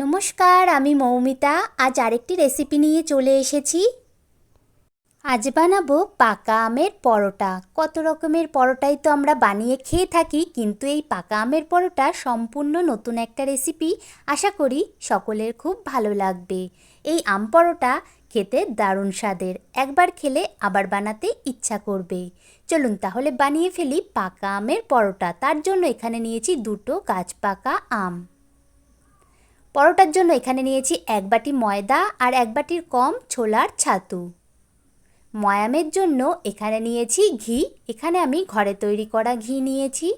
নমস্কার, আমি মৌমিতা। আজ আরেকটি রেসিপি নিয়ে চলে এসেছি। আজ বানাবো পাকা আমের পরোটা। কত রকমের পরোটাই তো আমরা বানিয়ে খেয়ে থাকি, কিন্তু এই পাকা আমের পরোটা সম্পূর্ণ নতুন একটা রেসিপি আশা করি সকলের খুব ভালো লাগবে। এই আম পরোটা খেতে দারুণ স্বাদের। একবার খেলে আবার বানাতে ইচ্ছা করবে। চলুন তাহলে বানিয়ে ফেলি পাকা আমের পরোটা। তার জন্য এখানে নিয়েছি দুটো গাছ পাকা আম। পরোটার জন্য এখানে নিয়েছি এক বাটি ময়দা আর এক বাটির কম ছোলার ছাতু। ময়ামের জন্য এখানে নিয়েছি ঘি। এখানে আমি ঘরে তৈরি করা ঘি নিয়েছি।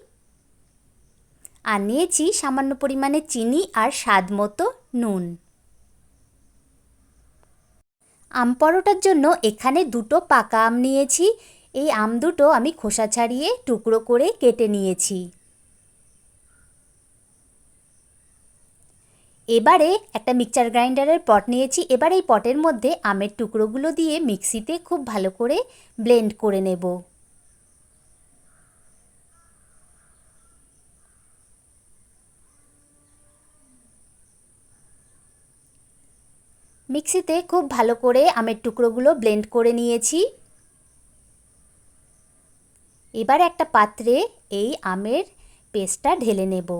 আর নিয়েছি সামান্য পরিমাণে চিনি আর স্বাদ মতো নুন। আম পরোটার জন্য এখানে দুটো পাকা আম নিয়েছি। এই আম দুটো আমি খোসা ছাড়িয়ে টুকরো করে কেটে নিয়েছি। এবারে একটা মিক্সচার গ্রাইন্ডারের পট নিয়েছি। এবার এই পটের মধ্যে আমের টুকরোগুলো দিয়ে মিক্সিতে খুব ভালো করে ব্লেন্ড করে নেব। মিক্সিতে খুব ভালো করে আমের টুকরোগুলো ব্লেন্ড করে নিয়েছি। এবার একটা পাত্রে এই আমের পেস্টটা ঢেলে নেব।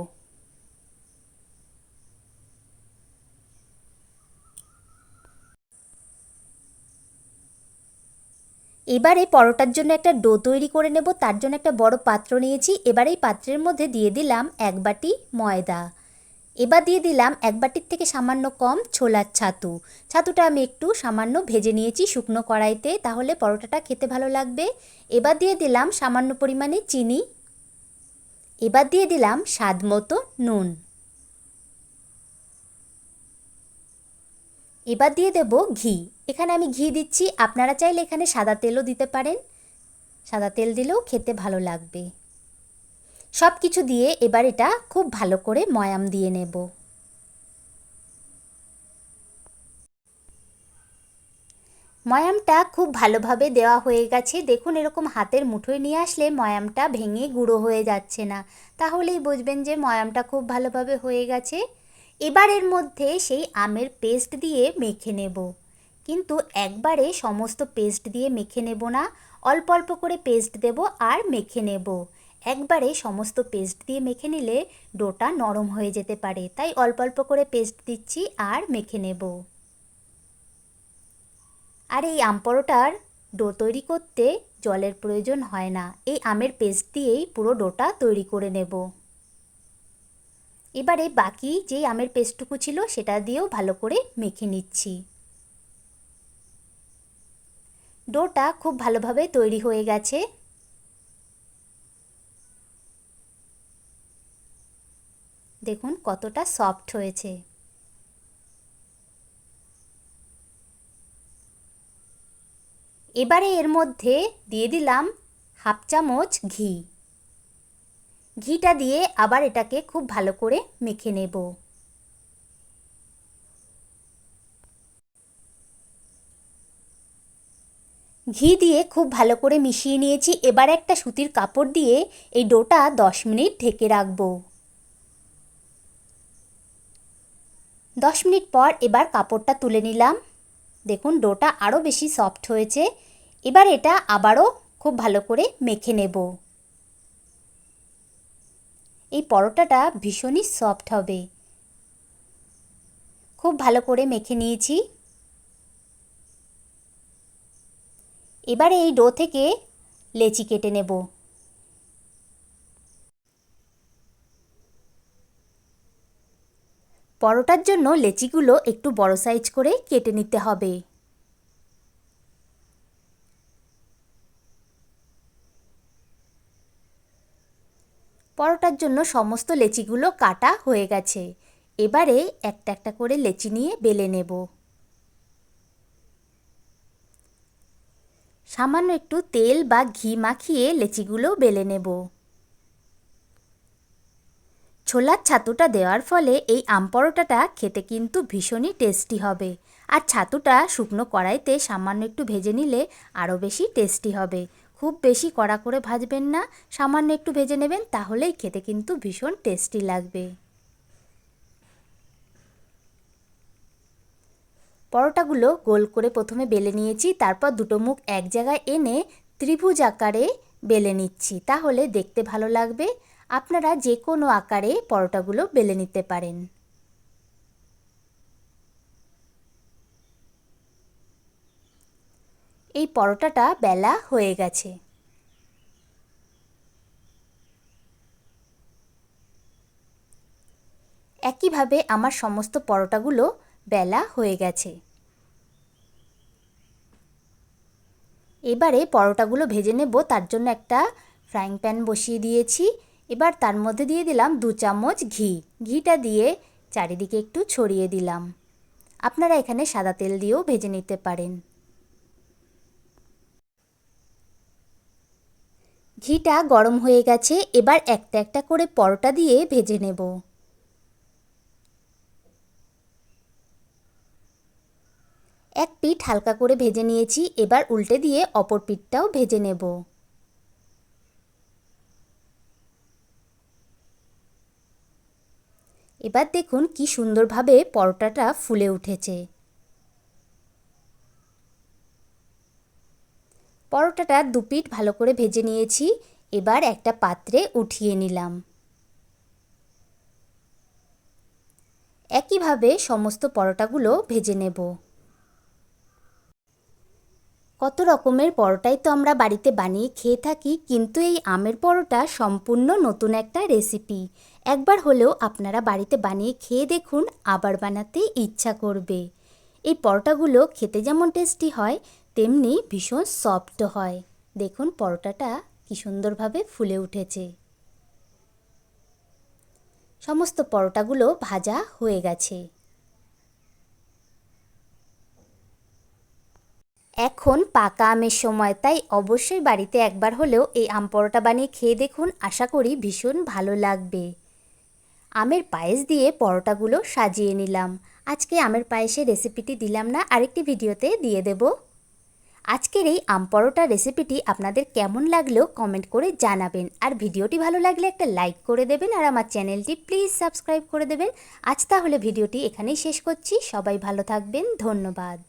এবারে পরোটার জন্য একটা ডো তৈরি করে নেব, তার জন্য একটা বড় পাত্র নিয়েছি। এবার এই পাত্রের মধ্যে দিয়ে দিলাম এক বাটি ময়দা। এবার দিয়ে দিলাম এক বাটির থেকে সামান্য কম ছোলার ছাতু। ছাতুটা আমি একটু সামান্য ভেজে নিয়েছি শুকনো কড়াইতে, তাহলে পরোটাটা খেতে ভালো লাগবে। এবার দিয়ে দিলাম সামান্য পরিমাণে চিনি। এবার দিয়ে দিলাম স্বাদ মতো নুন। এবার দিয়ে দেব ঘি। এখানে আমি ঘি দিচ্ছি। আপনারা চাইলে এখানে সাদা তেলও দিতে পারেন। সাদা তেল দিলেও খেতে ভালো লাগবে। সব কিছু দিয়ে এবার এটা খুব ভালো করে ময়াম দিয়ে নেব। ময়ামটা খুব ভালোভাবে দেওয়া হয়ে গেছে। দেখুন, এরকম হাতের মুঠোয় নিয়ে আসলে ময়ামটা ভেঙে গুঁড়ো হয়ে যাচ্ছে না। তাহলেই বুঝবেন যে ময়ামটা খুব ভালোভাবে হয়ে গেছে। এবার এর মধ্যে সেই আমের পেস্ট দিয়ে মেখে নেব। কিন্তু একবারে সমস্ত পেস্ট দিয়ে মেখে নেব না। অল্প অল্প করে পেস্ট দেব আর মেখে নেব। একবারে সমস্ত পেস্ট দিয়ে মেখে নিলে ডোটা নরম হয়ে যেতে পারে। তাই অল্প অল্প করে পেস্ট দিচ্ছি আর মেখে নেব। আর এই আম পরোটার ডো তৈরি করতে জলের প্রয়োজন হয় না। এই আমের পেস্ট দিয়েই পুরো ডোটা তৈরি করে নেব। এবারে বাকি যেই আমের পেস্টটুকু ছিল সেটা দিয়েও ভালো করে মেখে নিচ্ছি। ডোটা খুব ভালোভাবে তৈরি হয়ে গেছে। দেখুন কতটা সফট হয়েছে। এবারে এর মধ্যে দিয়ে দিলাম হাফ চামচ ঘি। ঘিটা দিয়ে আবার এটাকে খুব ভালো করে মেখে নেব। ঘি দিয়ে খুব ভালো করে মিশিয়ে নিয়েছি। এবার একটা সুতির কাপড় দিয়ে এই ডোটা দশ মিনিট ঢেকে রাখব। দশ মিনিট পর এবার কাপড়টা তুলে নিলাম। দেখুন, ডোটা আরও বেশি সফট হয়েছে। এবার এটা আবারও খুব ভালো করে মেখে নেব। এই পরোটাটা ভীষণই সফট হবে। খুব ভালো করে মেখে নিয়েছি। এবারে এই ডো থেকে লেচি কেটে নেব। পরোটার জন্য লেচিগুলো একটু বড় সাইজ করে কেটে নিতে হবে। পরোটার জন্য সমস্ত লেচিগুলো কাটা হয়ে গেছে। এবারে একটা একটা করে লেচি নিয়ে বেলে নেব। সামান্য একটু তেল বা ঘি মাখিয়ে লেচিগুলো বেলে নেব। ছোলার ছাতুটা দেওয়ার ফলে এই আম পরোটাটা খেতে কিন্তু ভীষণই টেস্টি হবে। আর ছাতুটা শুকনো কড়াইতে সামান্য একটু ভেজে নিলে আরও বেশি টেস্টি হবে। খুব বেশি কড়া করে ভাজবেন না, সামান্য একটু ভেজে নেবেন, তাহলেই খেতে কিন্তু ভীষণ টেস্টি লাগবে। পরোটাগুলো গোল করে প্রথমে বেলে নিয়েছি, তারপর দুটো মুখ এক জায়গায় এনে ত্রিভুজ আকারে বেলে নিচ্ছি। তাহলে দেখতে ভালো লাগবে। আপনারা যে কোনো আকারে পরোটাগুলো বেলে নিতে পারেন। এই পরোটাটা বেলা হয়ে গেছে। একইভাবে আমার সমস্ত পরোটাগুলো বেলা হয়ে গেছে। এবারে পরোটাগুলো ভেজে নেব, তার জন্য একটা ফ্রাইং প্যান বসিয়ে দিয়েছি। এবার তার মধ্যে দিয়ে দিলাম দু চামচ ঘি। ঘিটা দিয়ে চারিদিকে একটু ছড়িয়ে দিলাম। আপনারা এখানে সাদা তেল দিয়েও ভেজে নিতে পারেন। ঘিটা গরম হয়ে গেছে, এবার একটা একটা করে পরোটা দিয়ে ভেজে নেব এক পিঠ হালকা করে ভেজে নিয়েছি, এবার উল্টে দিয়ে অপর পিঠটাও ভেজে নেব। এবার দেখুন কি সুন্দরভাবে পরোটাটা ফুলে উঠেছে। পরোটাটা দু পিঠ ভালো করে ভেজে নিয়েছি, এবার একটা পাত্রে উঠিয়ে নিলাম। একইভাবে সমস্ত পরোটাগুলো ভেজে নেব। কত রকমের পরোটাই তো আমরা বাড়িতে বানিয়ে খেয়ে থাকি, কিন্তু এই আমের পরোটা সম্পূর্ণ নতুন একটা রেসিপি একবার হলেও আপনারা বাড়িতে বানিয়ে খেয়ে দেখুন, আবার বানাতে ইচ্ছা করবে। এই পরোটাগুলো খেতে যেমন টেস্টি হয়, তেমনি ভীষণ সফট হয়। দেখুন পরোটাটা কি সুন্দরভাবে ফুলে উঠেছে। সমস্ত পরোটাগুলো ভাজা হয়ে গেছে। এখন পাকা আমের সময়, তাই অবশ্যই বাড়িতে একবার হলেও এই আম পরোটা বানিয়ে খেয়ে দেখুন। আশা করি ভীষণ ভালো লাগবে। আমের পায়েস দিয়ে পরোটাগুলো সাজিয়ে নিলাম। আজকে আমের পায়েসের রেসিপিটি দিলাম না, আরেকটি ভিডিওতে দিয়ে দেব। আজকের এই আম পরোটা রেসিপিটি আপনাদের কেমন লাগলেও কমেন্ট করে জানাবেন। আর ভিডিওটি ভালো লাগলে একটা লাইক করে দেবেন আর আমার চ্যানেলটি প্লিজ সাবস্ক্রাইব করে দেবেন। আজ তাহলে ভিডিওটি এখানেই শেষ করছি। সবাই ভালো থাকবেন। ধন্যবাদ।